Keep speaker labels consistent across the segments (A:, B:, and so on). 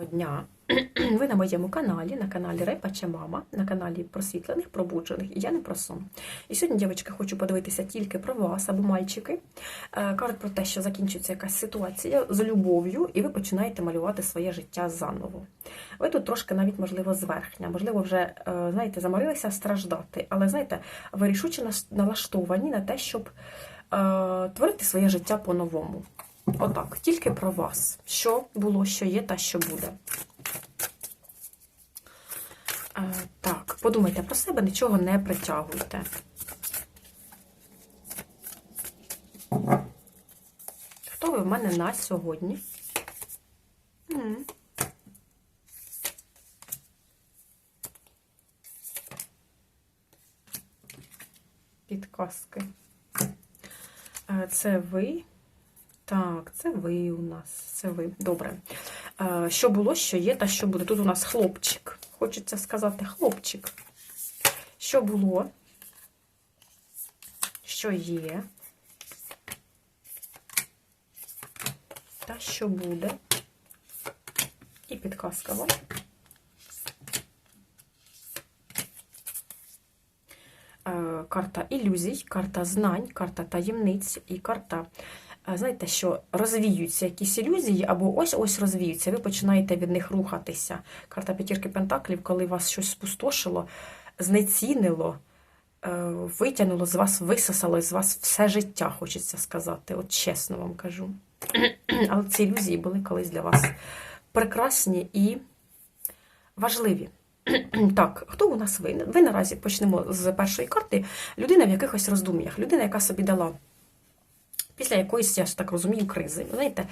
A: Дня! Ви на моєму каналі, на каналі Репача Мама, на каналі просвітлених, пробуджених, і я не про сон. І сьогодні, дівчатки, хочу подивитися тільки про вас або мальчики. Е, Кажуть про те, що закінчується якась ситуація з любов'ю, і ви починаєте малювати своє життя заново. Ви тут трошки навіть, можливо, зверхня, можливо, вже, е, знаєте, заморилися страждати, але, знаєте, ви рішуче налаштовані на те, щоб е, творити своє життя по-новому. Отак, тільки про вас. Що було, що є та що буде. Е, так, подумайте про себе, нічого не притягуйте. Хто ви в мене на сьогодні? М. Підказки. Е, Це ви. Так, це ви у нас. Це ви. Добре. Що було, що є, та що буде. Тут у нас хлопчик. Хочеться сказати хлопчик. Що було? Що є? Та що буде? І підказка вам. Е, Карта ілюзій, карта знань, карта таємниць і карта знаєте, що розвіюються якісь ілюзії, або ось-ось розвіються, ви починаєте від них рухатися. Карта п'ятірки пентаклів, коли вас щось спустошило, знецінило, е, витягнуло з вас, висосало з вас все життя, хочеться сказати. От чесно вам кажу. Але ці ілюзії були колись для вас прекрасні і важливі. Так, хто у нас ви? Ви наразі почнемо з першої карти. Людина в якихось роздум'ях, людина, яка собі дала після якоїсь, я ж так розумію, кризи. Знаєте,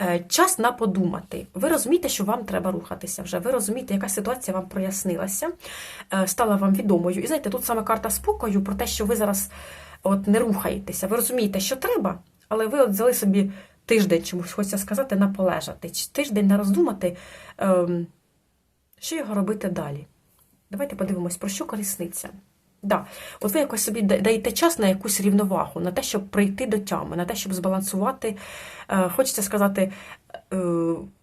A: е, час на подумати. Ви розумієте, що вам треба рухатися вже. Ви розумієте, яка ситуація вам прояснилася, е, стала вам відомою. І знаєте, тут саме карта спокою про те, що ви зараз от не рухаєтеся. Ви розумієте, що треба, але ви от взяли собі тиждень, чомусь хочеться сказати, на полежати. Тиждень на роздумати, ем, що його робити далі. Давайте подивимось, про що колісниця. Да. От ви якось собі даєте час на якусь рівновагу, на те, щоб прийти до тями, на те, щоб збалансувати, е, хочеться сказати, е,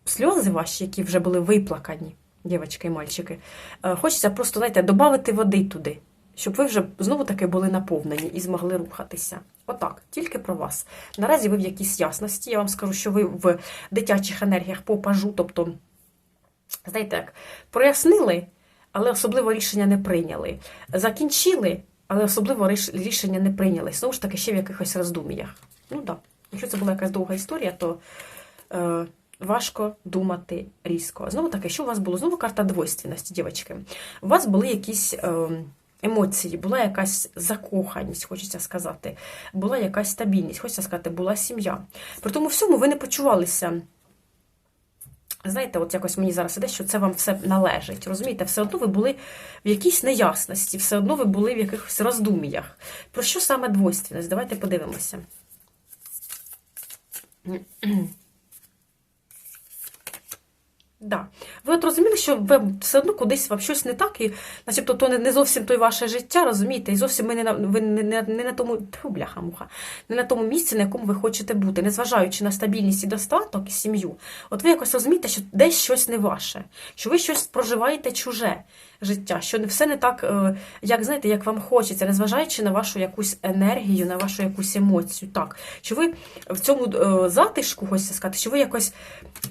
A: сльози ваші, які вже були виплакані, дівчатки і мальчики. Е, хочеться просто, знаєте, додати води туди, щоб ви вже знову-таки були наповнені і змогли рухатися. Отак, тільки про вас. Наразі ви в якійсь ясності. Я вам скажу, що ви в дитячих енергіях по пажу, тобто, знаєте, як прояснили але особливо рішення не прийняли. Закінчили, але особливо рішення не прийняли. Знову ж таки, ще в якихось роздум'ях. Ну так. Да. Якщо це була якась довга історія, то е, важко думати різко. Знову таки, що у вас було? Знову карта двойственності, дівчатки. У вас були якісь. Е, Емоції, була якась закоханість, хочеться сказати, була якась стабільність, хочеться сказати, була сім'я. При тому всьому ви не почувалися Знаєте, от якось мені зараз іде, що це вам все належить. Розумієте, все одно ви були в якійсь неясності, все одно ви були в якихось роздум'ях. Про що саме двойственність? Давайте подивимося. Да. Ви от розуміли, що ви все одно кудись вам щось не так, і начебто то не, зовсім то й ваше життя, розумієте, і зовсім ми не на ви не, не, не на тому тьфу, бляха муха, не на тому місці, на якому ви хочете бути, незважаючи на стабільність і достаток і сім'ю. От ви якось розумієте, що десь щось не ваше, що ви щось проживаєте чуже життя, що все не так, е, як знаєте, як вам хочеться, незважаючи на вашу якусь енергію, на вашу якусь емоцію. Так, що ви в цьому е, затишку, хочеться сказати, що ви якось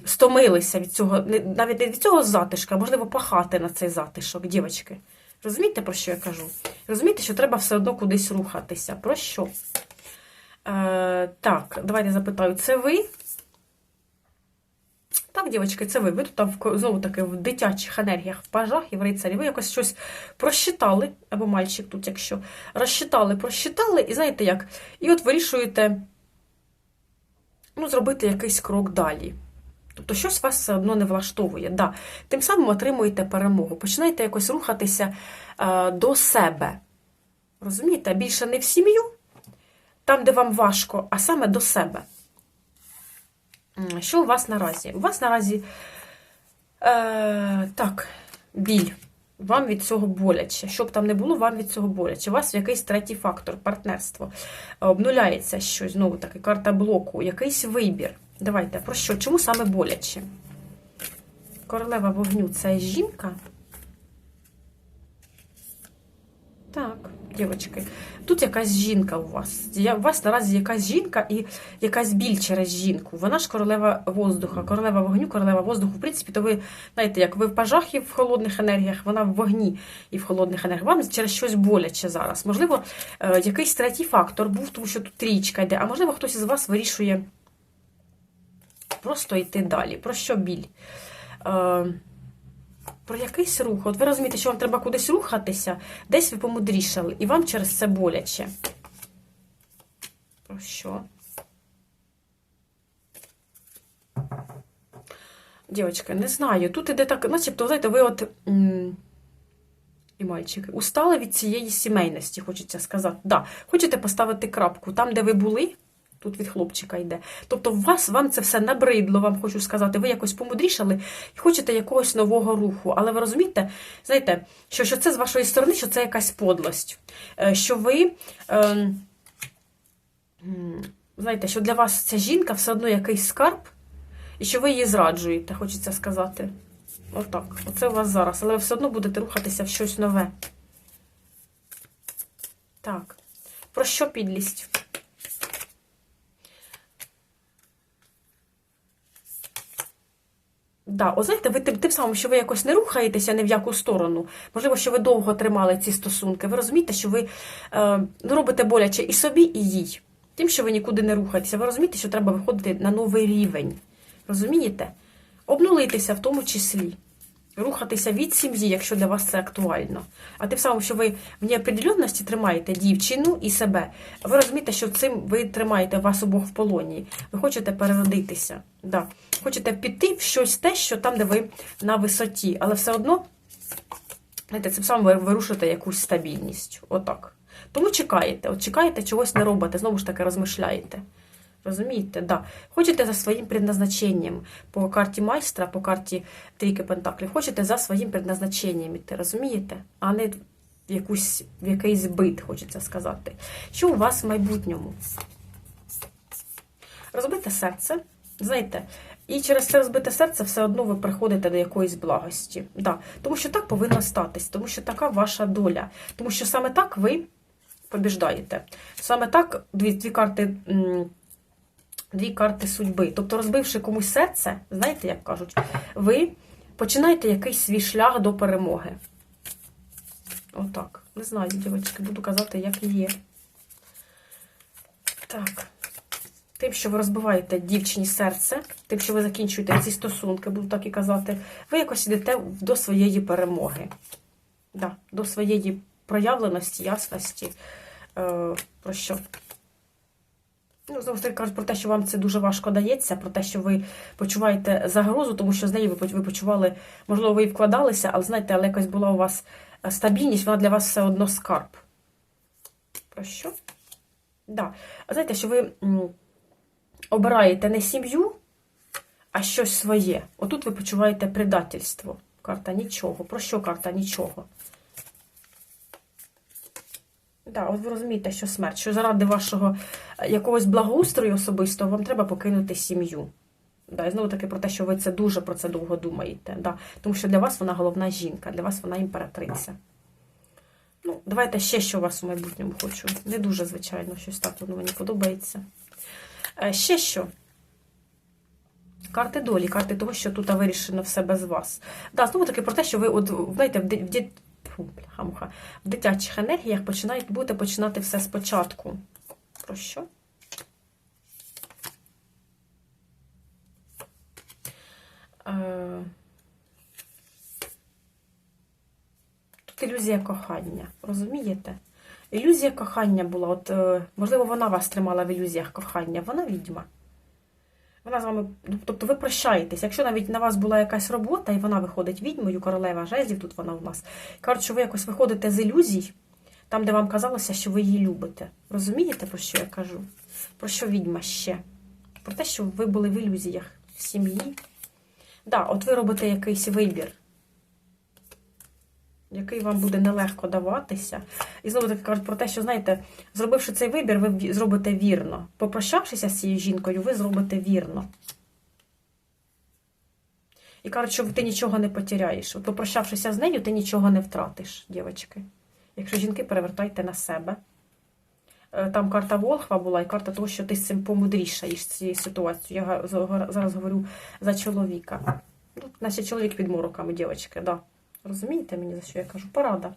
A: стомилися від цього, навіть не від цього затишка, а можливо, пахати на цей затишок, дівчатки. Розумієте, про що я кажу? Розумієте, що треба все одно кудись рухатися. Про що? Е, так, давайте запитаю, це ви? Так, дівчатки, це ви. Ви тут там знову таки в дитячих енергіях, в пажах і в рицарі. Ви якось щось просчитали, або мальчик тут, якщо розчитали, просчитали, і знаєте як? І от вирішуєте ну, зробити якийсь крок далі. Тобто щось вас все одно не влаштовує. Да. Тим самим отримуєте перемогу. Починаєте якось рухатися е, до себе. Розумієте? Більше не в сім'ю, там, де вам важко, а саме до себе. Що у вас наразі? У вас наразі е, так, біль. Вам від цього боляче. Щоб там не було, вам від цього боляче. У вас якийсь третій фактор, партнерство. Обнуляється щось, знову таки, карта блоку, якийсь вибір. Давайте, про що? Чому саме боляче? королева вогню це жінка. Так, дівчатки, тут якась жінка у вас. У вас наразі якась жінка і якась біль через жінку. Вона ж королева воздуха, королева вогню, королева воздуху. В принципі, то ви знаєте, як ви в пажах і в холодних енергіях, вона в вогні і в холодних енергіях. Вам через щось боляче зараз. Можливо, е, якийсь третій фактор був, тому що тут трічка йде, а можливо, хтось із вас вирішує просто йти далі. Про що біль? Е, про якийсь рух. От ви розумієте, що вам треба кудись рухатися, десь ви помудрішали, і вам через це боляче. Про що? Дівчатка, не знаю. Тут іде так, начебто, знаєте, ви от. І мальчики, устали від цієї сімейності, хочеться сказати. Да, хочете поставити крапку там, де ви були, тут від хлопчика йде. Тобто, вас вам це все набридло, вам хочу сказати. Ви якось помудрішали і хочете якогось нового руху. Але ви розумієте, знаєте, що, що це з вашої сторони, що це якась подлость. Е, Що ви. Е, знаєте, що для вас ця жінка все одно якийсь скарб, і що ви її зраджуєте, хочеться сказати. Отак. Оце у вас зараз. Але ви все одно будете рухатися в щось нове. Так. Про що підлість? Да, о, знаєте, ви тим, тим самим, що ви якось не рухаєтеся ні в яку сторону. Можливо, що ви довго тримали ці стосунки. Ви розумієте, що ви е, ну, робите боляче і собі, і їй. Тим, що ви нікуди не рухаєтеся. Ви розумієте, що треба виходити на новий рівень. Розумієте? Обнулитися в тому числі. Рухатися від сім'ї, якщо для вас це актуально. А тим самим, що ви в неопределенності тримаєте дівчину і себе, ви розумієте, що цим ви тримаєте вас обох в полоні. Ви хочете переродитися. Да. Хочете піти в щось те, що там, де ви на висоті, але все одно, знаєте, цим самим ви вирушите якусь стабільність. Отак. Тому чекаєте, от чекаєте, чогось не робите, знову ж таки розмишляєте. Розумієте? Да. Хочете за своїм предназначенням по карті майстра, по карті трійки пентаклів, хочете за своїм предназначенням іти, розумієте? А не в, якусь, в якийсь бит, хочеться сказати. Що у вас в майбутньому? Розбите серце, знаєте, і через це розбите серце все одно ви приходите до якоїсь благості. Да. Тому що так повинно статись, тому що така ваша доля. Тому що саме так ви побіждаєте. Саме так дві, дві карти. Дві карти судьби. Тобто, розбивши комусь серце, знаєте, як кажуть, ви починаєте якийсь свій шлях до перемоги. Отак. Не знаю, дівчатки, буду казати, як є. Так. Тим, що ви розбиваєте дівчині серце, тим, що ви закінчуєте ці стосунки, буду так і казати, ви якось йдете до своєї перемоги. Да, до своєї проявленості, ясності. Е, про що? Ну, знову ж таки кажуть про те, що вам це дуже важко дається, про те, що ви почуваєте загрозу, тому що з ви ви почували, можливо, ви і вкладалися, але знаєте, але якась була у вас е, стабільність, вона для вас все одно скарб. Про що? Да. Знаєте, що ви обираєте не сім'ю, а щось своє. Отут ви почуваєте предательство. Карта нічого. Про що карта нічого? Так, от ви розумієте, що смерть, що заради вашого е, якогось благоустрою особистого вам треба покинути сім'ю. Да, і знову таки про те, що ви це дуже про це довго думаєте. Да, тому що для вас вона головна жінка, для вас вона імператриця. Ну, давайте ще що у вас у майбутньому хочу. Не дуже, звичайно, щось так воно мені подобається. Е, Ще що? Карти долі, карти того, що тут вирішено все без вас. Да, знову таки про те, що ви, от, знаєте, в Фу, бляха-муха. В дитячих енергіях починають будете починати все спочатку. Про що? Е, Тут ілюзія кохання, розумієте? Ілюзія кохання була, от, е, можливо, вона вас тримала в ілюзіях кохання, вона відьма. Вона з вами, тобто ви прощаєтесь. Якщо навіть на вас була якась робота, і вона виходить відьмою, королева жезлів, тут вона у нас. Кажуть, що ви якось виходите з ілюзій, там, де вам казалося, що ви її любите. Розумієте, про що я кажу? Про що відьма ще? Про те, що ви були в ілюзіях в сім'ї. Да, от ви робите якийсь вибір, який вам буде нелегко даватися. І знову таки кажуть про те, що, знаєте, зробивши цей вибір, ви зробите вірно. Попрощавшися з цією жінкою, ви зробите вірно. І кажуть, що ти нічого не потеряєш. От попрощавшися з нею, ти нічого не втратиш, дівчатки. Якщо жінки, перевертайте на себе. Е, Там карта Волхва була і карта того, що ти з цим помудрішаєш цією ситуацією. Я зараз говорю за чоловіка. Ну, Значить, чоловік під мороками, дівчатки, да. Розумієте мені, за що я кажу? Порада.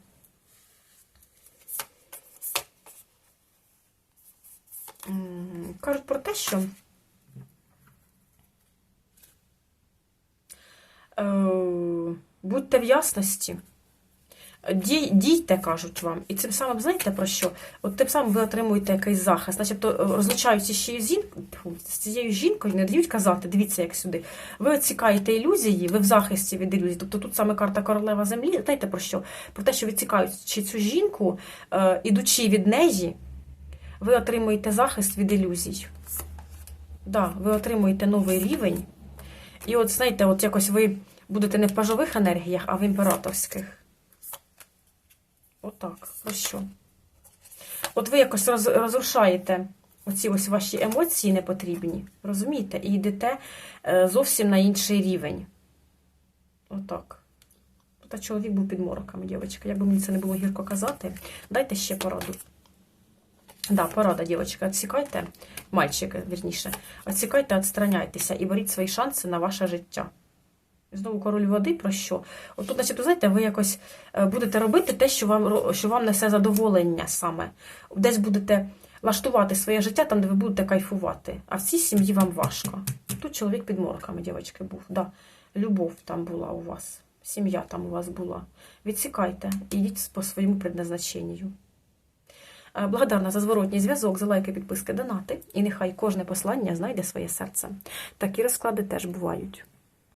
A: Кажуть про те, що е, будьте в ясності. Дій, дійте, кажуть вам. І цим самим знаєте про що? От тим самим ви отримуєте якийсь захист. Начебто е, розлучаються ще з, цією жінкою, не дають казати, дивіться, як сюди. Ви відсікаєте ілюзії, ви в захисті від ілюзій. Тобто тут саме карта королева землі. Знаєте про що? Про те, що відсікаючи цю жінку, е, ідучи від неї, ви отримуєте захист від ілюзій. Да, ви отримуєте новий рівень. І от, знаєте, от якось ви будете не в пажових енергіях, а в імператорських. Отак. Про що? От ви якось роз, розрушаєте оці ось ваші емоції непотрібні, розумієте? І йдете е, зовсім на інший рівень. Отак. Та чоловік був під мороками, дівчатка. Як би мені це не було гірко казати, дайте ще пораду. Да, порада, дівчатка, відсікайте, мальчики, вірніше, відсікайте, відстраняйтеся і беріть свої шанси на ваше життя. Знову король води про що? От тут, значить, знаєте, ви якось е, будете робити те, що вам, що вам несе задоволення саме. Десь будете лаштувати своє життя там, де ви будете кайфувати. А в цій сім'ї вам важко. Тут чоловік під морками, дівчатки, був. Да. Любов там була у вас, сім'я там у вас була. Відсікайте йдіть по своєму предназначенню. Е, Благодарна за зворотній зв'язок, за лайки, підписки, донати. І нехай кожне послання знайде своє серце. Такі розклади теж бувають.